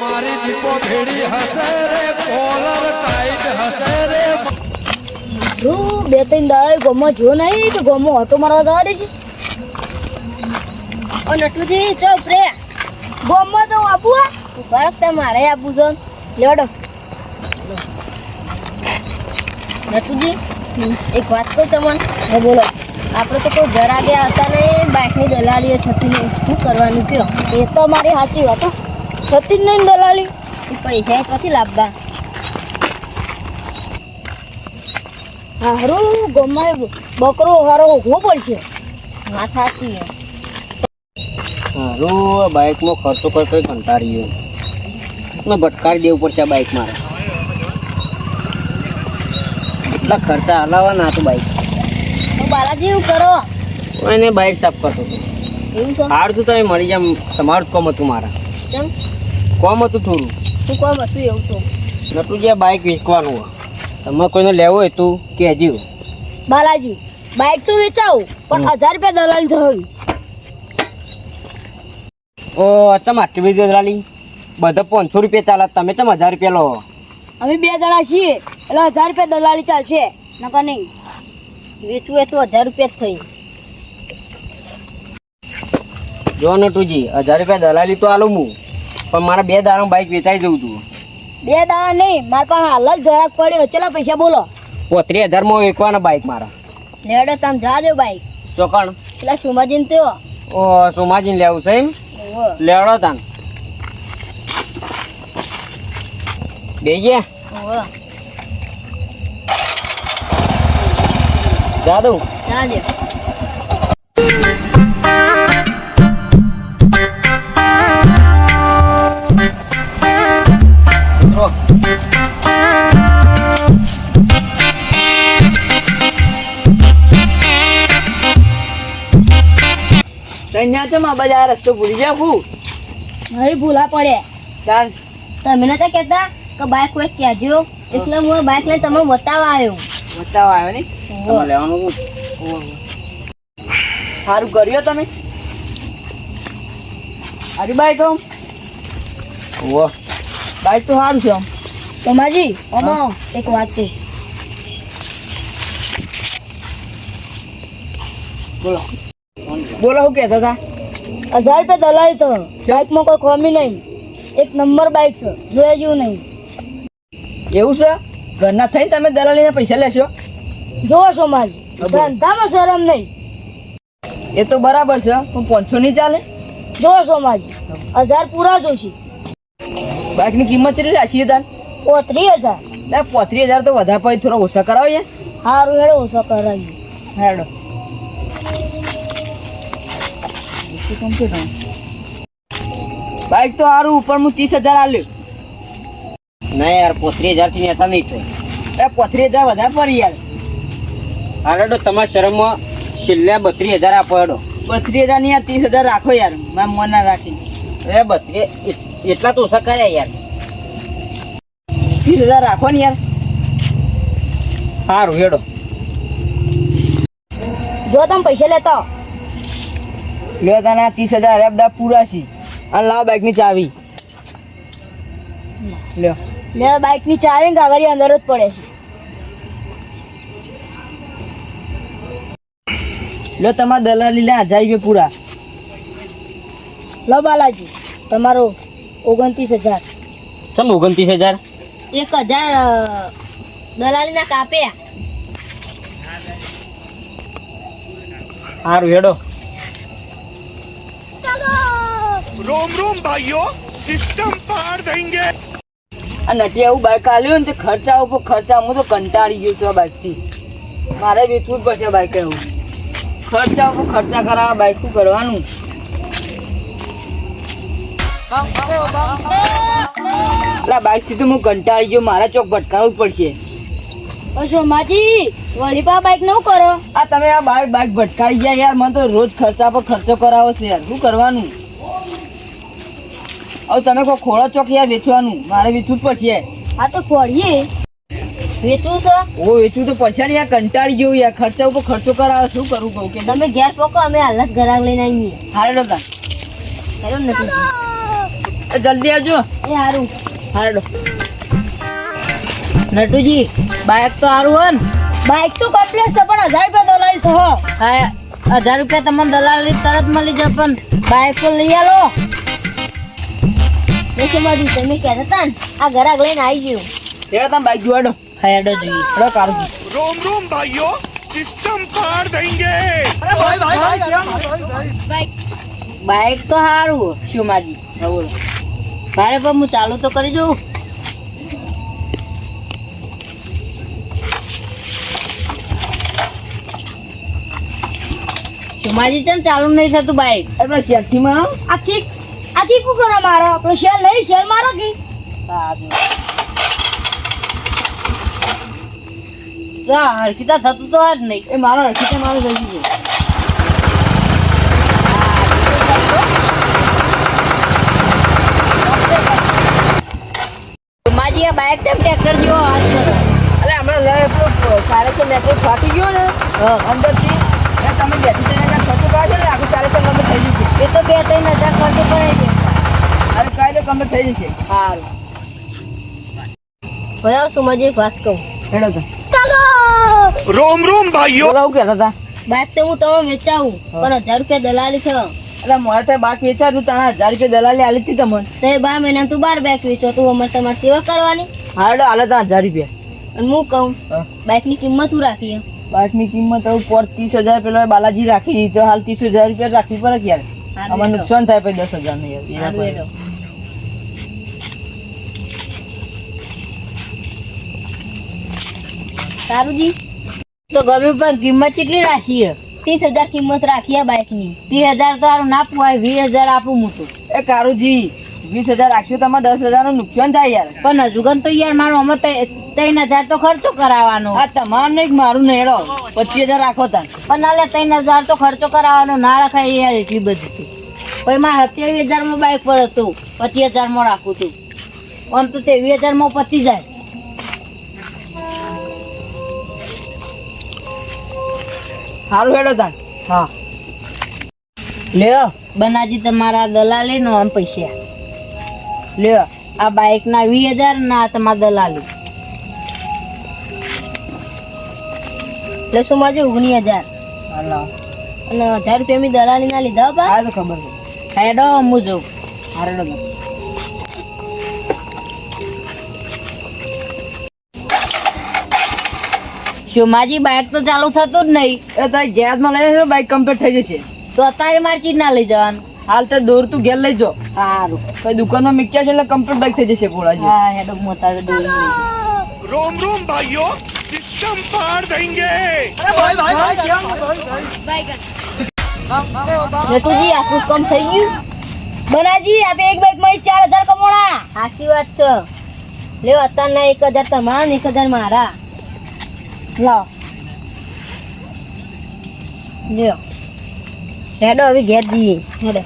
મારી દીપો ભેડી હશે રે કોલર ટાઈટ હશે રે હું બે ત્રણ દાડે ગમો જો નહીં તો ગમો ઓટો મારવા જવા દે છે ઓ નટુજી ચો પ્રે ગમો તો આપું આ ફરક તે મારે આપું છે લેડો. નટુજી એક વાત કહું તમને. હા બોલો. આપણે તો કોઈ જરા ગયા હતા નહીં બાઇકની દલાલીએ થતી નહીં શું કરવાનું કયો? એ તો મારી સાચી વાત હો. થતી જ નહીં દલાલી પૈસા ક્યાંથી લાવવા હારું ગમે બકરો હારો ઊભો પડશે સાચી છે. મારું બાઇકમાં ખર્ચો કરતો કરી કંટાળી ગયો મેં ભટકારી દેવું પડશે આ બાઇક મારે એટલા ખર્ચા હલાવવાના હતું. બાઇક બાલાજી એવું કરો એને બાઇક સાફ કરતો હતો. એવું છે હાર તો તમે મળી જામ તમારું જ કોમ હતું મારા. કેમ? કોમ હતું થોડું? શું કોમ હતું એવું તો. નટું જે બાઇક વેચવાનું તમે કોઈને લેવો હોય તું કહેજો. બાલાજી બાઇક તો વેચાવું પણ હજાર રૂપિયા દલાલી થયું ઓ ચમ આટલી બધી દલાલી? બધા પાંચસો રૂપિયા ચાલે તમે ચમ હજાર રૂપિયા લો? અમે બે જણા છીએ એટલે હજાર રૂપિયા દલાલી ચાલશે. નકર નહીં. વેચવું એ તો હજાર રૂપિયા જ થઈ. જો નટુજી હજાર રૂપિયા દલાલી તો આલું હું. પણ મારા બે દાડા બાઇક વેચાઈ જવું હતું બે દાડા નહીં મારા પાસે હાલ જ ગ્રાહક પડ્યો. ચલો પૈસા બોલો. પોત્રીસ હજારમાં વેચવાના બાઇક મારા. લેડો તમે જા દો બાઈક ચોકણ પેલા સુમાજીન તો ઓ સોમાજીને લેવું છે એમ? લેડો તાન બે ગયા. જા દઉં. જા દો તૈયા છે માં બધા રસ્તો ભૂલી જાવ હું હવે ભૂલા પડે. ચાલ તમે નતા કહેતા કે બાઈક કોઈ કહેજો એટલે હું બાઈક ને તમે બતાવવા આવ્યો. બતાવવા આવ્યો ને? તમે લેવાનું સારું કર્યો તમે. હારી બાઈક આમ. વાહ બાઈક તો સારું છે તમાજી અમા એક વાત છે. બોલો. બોલો શું કહેતા હતા? હજાર રૂપિયા દલાલી તો. બાઇકમાં કોઈ ખોમી નહીં. એક નંબર બાઇક છે. જોયા જેવું નહીં. એવું છે? ઘરના થઈને તમે દલાલીના પૈસા લેશો? જોવો છો મારી ધંધામાં શરમ નહીં. એ તો બરાબર છે પણ પાંચસો નહીં ચાલે? જોવો છો મારી હજાર પૂરા જોશી. બાઇકની કિંમત કેટલી રાખીએ તાર પોત્રીસ હજાર. ના પોત્રીસ હજાર તો વધારે પછી થોડો ઓછા કરાવીએ સારું હેડો ઓછા કરાવીએ. હેડો. બાઇક તો સારું ઉપર હું ત્રીસ હજાર આલ્યું. ના યાર પોત્રીસ હજારથી નેતા નહીં થાય. એ પોત્રીસ હજાર વધારે પડી યાર. હાલ તમારા શરમમાં છેલ્લે બત્રીસ હજાર આપો હેડો. બત્રીસ હજાર નહીં યાર ત્રીસ હજાર રાખો યાર. મારા મન ના રાખી. એ બત્રીસ એટલા તો ઓછા કર્યા યાર. ત્રીસ હજાર રાખો ને યાર. સારું હેડો. જો તમે પૈસા લેતા. લ્યો તાના ત્રીસ હજાર આ બધા પૂરા છે અને લાવ બાઇકની ચાવી. લ્યો. લે બાઇકની ચાવી ને અંદર જ પડે છે. લો તમારા દલાલી લે હજાર રૂપિયા પૂરા. લો બાલાજી તમારો ઓગણત્રીસ હજાર. ચમ ઓગણત્રીસ હજાર. એક હજાર દલાલીના કાપ્યા. સારું હેડો. રોમ રોમ ભાઈઓ સિસ્ટમ પાર દેંગે આ નટિયા એવું બાઇક આલ્યું ને તે ખર્ચા ઉપર ખર્ચા હું તો કંટાળી ગયો છું આ બાઇકથી મારે વેચવું જ પડશે બાઈક એવું ખર્ચા ઉપર ખર્ચા કરાવવા બાઈક શું કરવાનું? એટલે બાઇક સીધું હું કંટાળી ગયો મારા ચોક ભટકાવવું પડશે. સોમાજી વળી પા બાઈક નો કરો. આ તમે આ બાઇક બાઇક ભટકાઈ ગયા યાર મને તો રોજ ખર્ચા પર ખર્ચો કરાવો છે યાર. શું કરવાનું? હવે તમે કોઈ ખોળો ચોક યાર વેચવાનું. મારે વેચવું જ પડશે. આ તો ખોડીએ વેચવું છે? ઓ વેચવું તો પડશે ને યાર કંટાળી ગયું યાર. ખર્ચા ઉપર ખર્ચો કરાવે શું કરવું કહું કે? તમે ઘેર પોકો અમે હાલત ઘરાક લઈને આવીએ. હારે ડોતા હેલો નથી જલ્દી આવજો. એ હારું. હારડો નટુજી બાઇક તો સારું હોય ને. બાઇક તો કમ્પ્લીટ છે પણ હજાર રૂપિયા દલાલી થો હા હજાર રૂપિયા તમને દલાલી તરત મળી જાય પણ બાઇક તો લઈ આલો. બાઇક તો સારું શું મારે પણ હું ચાલુ તો કરી જોઉં. શુમાજી ચમ ચાલુ નહીં થતું બાઇક એટલે શેઠી માં આ કુ કરો મારો. આપણો શેર નહીં શેર મારો કે? હરખીતા થતું તો જ નહીં. એ મારો હરખીતા મારો થઈ ગયો બાઇક છે ટ્રેક્ટર જેવો હાથ કરો અરે હમણાં લે પેલો સારે છે લેટર ફાટી ગયો ને. અંદરથી. તમે બેઠી જઈને ત્યાં ખર્ચો કાઢો ને આખું સારે છે કમ્પ્લીટ થઈ જશે એ તો બે ત્રણ હજાર ખર્ચો પડે છે બરાબર થઈ જશે. સારું ભયા સુમાજી વાત કહું? હેડો તો. ચાલો! રોમ રોમ ભાઈઓ. બોલાવું કહેતા હતા બાઈક તો હું તમે વેચાવું પણ હજાર રૂપિયા દલાલી થયો અરે મોડે તો બાઈક વેચાતું તને હજાર રૂપિયા દલાલી આલી હતી તમને. તે બાર મહિના તું બાર બાઈક વેચો તું અમારે તમારી સેવા કરવાની. હાડો હાલે તા હજાર રૂપિયા. અને હું કહું બાઈકની કિંમત હું રાખી બાઈકની કિંમત હું પર ત્રીસ હજાર પેલો બાલાજી રાખી તો હાલ ત્રીસ હજાર રૂપિયા રાખી પર ક્યારે? અમારે નુકસાન થાય પછી દસ હજારનું યાર સારુંજી તો ગમે પણ કિંમત કેટલી રાખી ત્રીસ હજાર કિંમત રાખી આ બાઇકની ત્રીસ હજાર તો સારું ના પુવાય વીસ હજાર આપું હું તો. એ કારુજી વીસ હજાર રાખશો તો અમારે દસ હજારનું નુકસાન થાય યાર. પણ હજુ તો યાર મારો અમે ત્રણ હજાર તો ખર્ચો કરાવવાનો. આ તમારું નહીં મારું નેડો. પચીસ હજાર રાખો તાર. પણ નાલે ત્રણ હજાર તો ખર્ચો કરાવવાનો ના રખાય યાર એટલી બધી પછી મારે સત્યાવીસ હજારમાં બાઇક પર હતું. પચીસ હજારમાં રાખું તું. આમ તો ત્રેવીસ હજારમાં પતી જાય. સારું હેડો તાન હા. લ્યો બનાજી તમારા દલાલી નો આમ પૈસા. લ્યો આ બાઇક ના વીસ હજાર ના તમારા દલાલી. એટલે માજે ઓગણી હજાર. અને હજાર રૂપિયા મેં દલાલી ના લીધા બા તો ખબર હેડો હું જોઉં હારેડો શોમાજી બાઇક તો ચાલુ થતું જ નહીં. એ તો ગેસમાં લઈ જશે બાઇક કમ્પ્લીટ થઈ જશે. તો અત્યારે મારે ચીજ ના લઈ જવાનું. હાલ તો દોર તું ઘેર લઈ જો. સારું પછી દુકાનમાં મિક્સર છે એટલે કમ્પ્લીટ બાઇક થઈ જશે ગોળાજી હા હેડો મોટા દોર રોમ રોમ ભાઈઓ સિસ્ટમ પાર દેંગે ભાઈ ભાઈ ભાઈ આખું કમ થઈ ગયું? બનાજી આપણે એક બાઇકમાં ચાર હજાર કમાણા. સાચી વાત છે. લેવ અત્યારના એક હજાર તમારા એક હજાર મારા. લાવ લ્યો. હેડો હવે ઘેર જઈએ. હેડો.